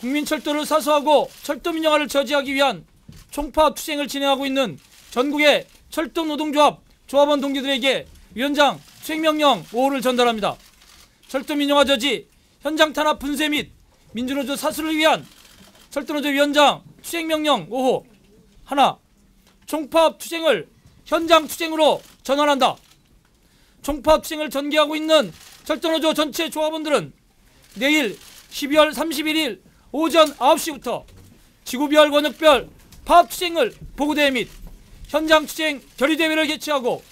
국민철도를 사수하고 철도 민영화를 저지하기 위한 총파업 투쟁을 진행하고 있는 전국의 철도 노동조합 조합원 동지들에게 위원장 수행명령 5호를 전달합니다. 철도 민영화 저지, 현장 탄압 분쇄 및 민주노조 사수를 위한 철도노조 위원장 투쟁명령 5호 하나 총파업 투쟁을 현장 투쟁으로 전환한다. 총파업 투쟁을 전개하고 있는 철도노조 전체 조합원들은 내일 12월 31일 오전 9시부터 지구별 권역별 파업 투쟁을 보고대회 및 현장 투쟁 결의대회를 개최하고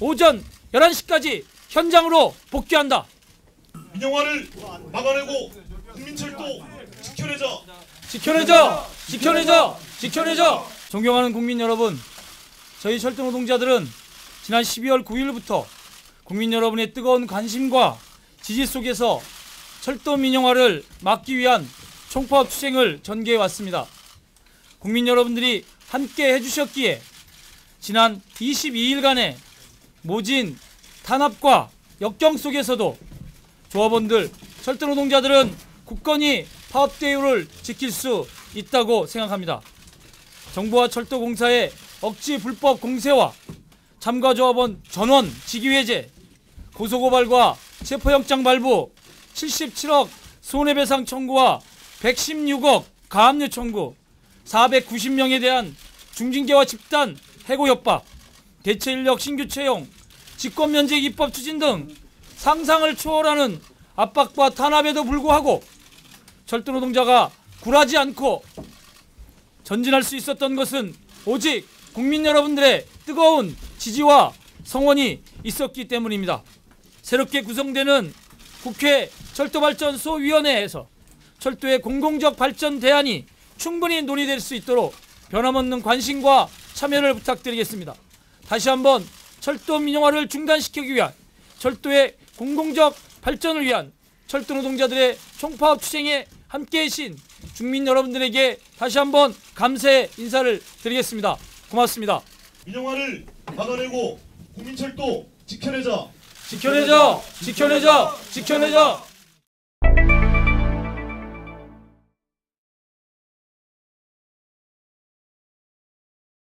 오전 11시까지 현장으로 복귀한다. 민영화를 막아내고 국민철도 지켜내자. 지켜내자! 지켜내자! 지켜내자! 존경하는 국민 여러분, 저희 철도 노동자들은 지난 12월 9일부터 국민 여러분의 뜨거운 관심과 지지 속에서 철도 민영화를 막기 위한 총파업 투쟁을 전개해 왔습니다. 국민 여러분들이 함께 해주셨기에 지난 22일간의 모진 탄압과 역경 속에서도 조합원들, 철도 노동자들은 굳건히 파업 대우를 지킬 수 있다고 생각합니다. 정부와 철도공사의 억지 불법 공세와 참가 조합원 전원 직위 해제, 고소고발과 체포영장 발부, 77억 손해배상 청구와 116억 가압류 청구, 490명에 대한 중징계와 집단 해고 협박, 대체 인력 신규 채용, 직권 면책 입법 추진 등 상상을 초월하는 압박과 탄압에도 불구하고 철도 노동자가 굴하지 않고 전진할 수 있었던 것은 오직 국민 여러분들의 뜨거운 지지와 성원이 있었기 때문입니다. 새롭게 구성되는 국회 철도발전소위원회에서 철도의 공공적 발전 대안이 충분히 논의될 수 있도록 변함없는 관심과 참여를 부탁드리겠습니다. 다시 한번 철도 민영화를 중단시키기 위한 철도의 공공적 발전을 위한 철도 노동자들의 총파업 투쟁에 함께해신 국민 여러분들에게 다시 한번 감사의 인사를 드리겠습니다. 고맙습니다. 민영화를 막아내고 국민철도 지켜내자. 지켜내자, 지켜내자, 지켜내자.